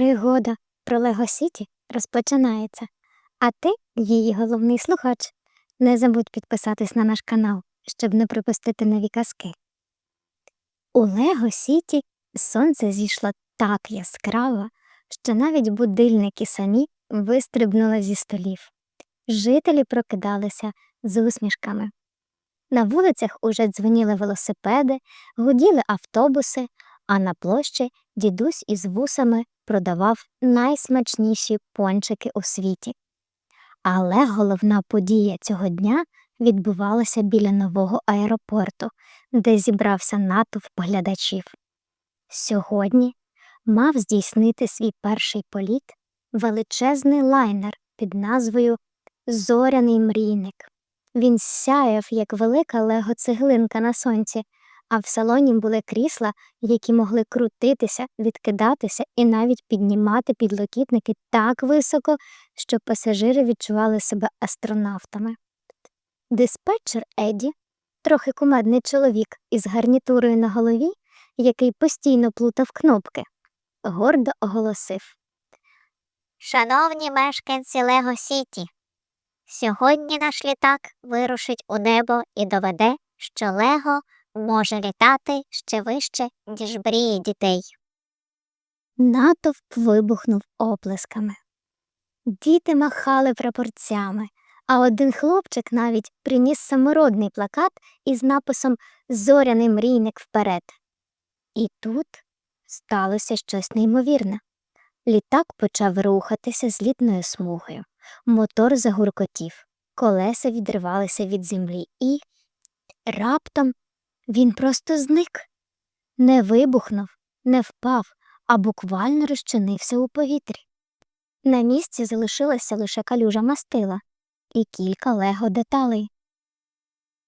Пригода про Лего Сіті розпочинається, а ти, її головний слухач, не забудь підписатись на наш канал, щоб не пропустити нові казки. У Лего Сіті сонце зійшло так яскраво, що навіть будильники самі вистрибнули зі столів. Жителі прокидалися з усмішками. На вулицях уже дзвеніли велосипеди, гуділи автобуси, а на площі дідусь із вусами продавав найсмачніші пончики у світі. Але головна подія цього дня відбувалася біля нового аеропорту, де зібрався натовп глядачів. Сьогодні мав здійснити свій перший політ величезний лайнер під назвою Зоряний мрійник. Він сяяв, як велика лего-цеглинка на сонці, а в салоні були крісла, які могли крутитися, відкидатися і навіть піднімати підлокітники так високо, що пасажири відчували себе астронавтами. Диспетчер Еді, трохи кумедний чоловік із гарнітурою на голові, який постійно плутав кнопки, гордо оголосив. Шановні мешканці Лего Сіті, сьогодні наш літак вирушить у небо і доведе, що Лего може літати ще вище, ніж мрії дітей. Натовп вибухнув оплесками. Діти махали прапорцями, а один хлопчик навіть приніс самородний плакат із написом Зоряний мрійник вперед. І тут сталося щось неймовірне. Літак почав рухатися злітною смугою, мотор загуркотів, колеса відривалися від землі і раптом він просто зник. Не вибухнув, не впав, а буквально розчинився у повітрі. На місці залишилася лише калюжа мастила і кілька лего деталей.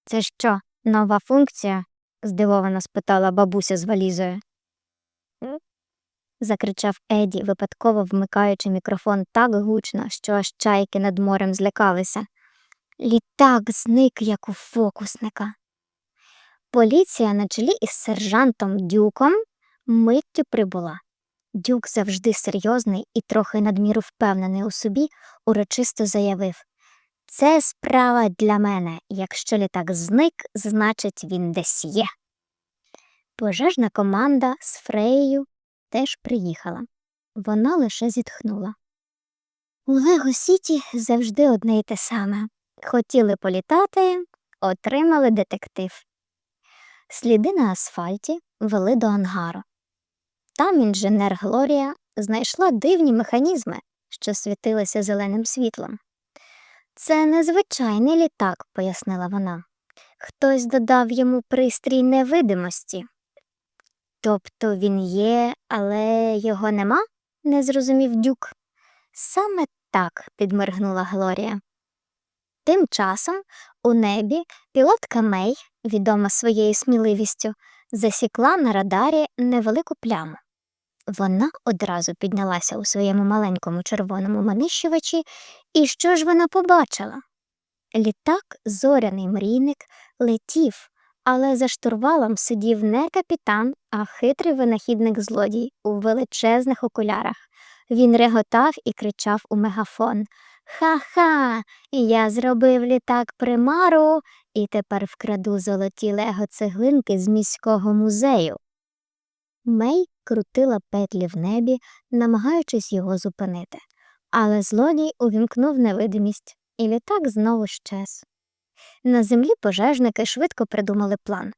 Це що, нова функція? здивовано спитала бабуся з валізою. Закричав Еді, випадково вмикаючи мікрофон так гучно, що аж чайки над морем злякалися. Літак зник, як у фокусника. Поліція на чолі із сержантом Дюком миттю прибула. Дюк завжди серйозний і трохи надміру впевнений у собі, урочисто заявив Це справа для мене. Якщо літак зник, значить він десь є. Пожежна команда з Фреєю теж приїхала. Вона лише зітхнула. У Лего Сіті завжди одне й те саме. Хотіли політати, отримали детектив. Сліди на асфальті вели до ангару. Там інженер Глорія знайшла дивні механізми, що світилися зеленим світлом. Це незвичайний літак, пояснила вона. Хтось додав йому пристрій невидимості. Тобто він є, але його нема? не зрозумів дюк. Саме так, підморгнула Глорія. Тим часом у небі пілотка Мей, відома своєю сміливістю, засікла на радарі невелику пляму. Вона одразу піднялася у своєму маленькому червоному манищувачі, і що ж вона побачила? Літак, зоряний мрійник, летів, але за штурвалом сидів не капітан, а хитрий винахідник злодій у величезних окулярах. Він реготав і кричав у мегафон Ха-ха, я зробив літак примару і тепер вкраду золоті лего цеглинки з міського музею. Мей крутила петлі в небі, намагаючись його зупинити, але злодій увімкнув невидимість, і літак знову щез. На землі пожежники швидко придумали план.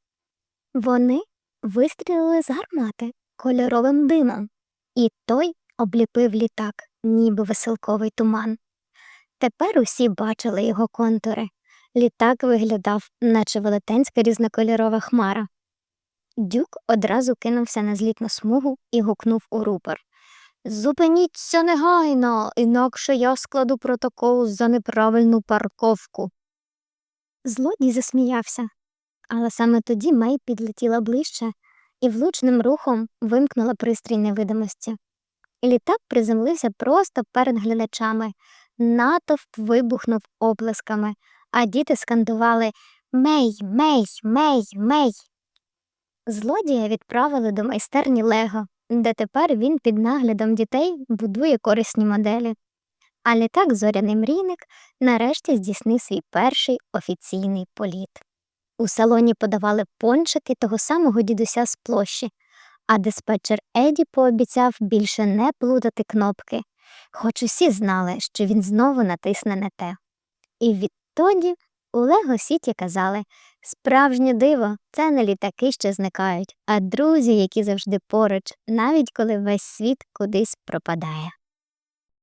Вони вистрілили з гармати кольоровим димом, і той обліпив літак, ніби веселковий туман. Тепер усі бачили його контури. Літак виглядав, наче велетенська різнокольорова хмара. Дюк одразу кинувся на злітну смугу і гукнув у рупор. Зупиніться негайно, інакше я складу протокол за неправильну парковку. Злодій засміявся, але саме тоді Мей підлетіла ближче і влучним рухом вимкнула пристрій невидимості. Літак приземлився просто перед глядачами. Натовп вибухнув оплесками, а діти скандували Мей, мей, мей, мей. Злодія відправили до майстерні Лего, де тепер він під наглядом дітей будує корисні моделі. А літак Зоряний мрійник нарешті здійснив свій перший офіційний політ. У салоні подавали пончики того самого дідуся з площі, а диспетчер Еді пообіцяв більше не плутати кнопки, хоч усі знали, що він знову натисне не те. І відтоді у Лего Сіті казали справжнє диво це не літаки, що зникають, а друзі, які завжди поруч, навіть коли весь світ кудись пропадає.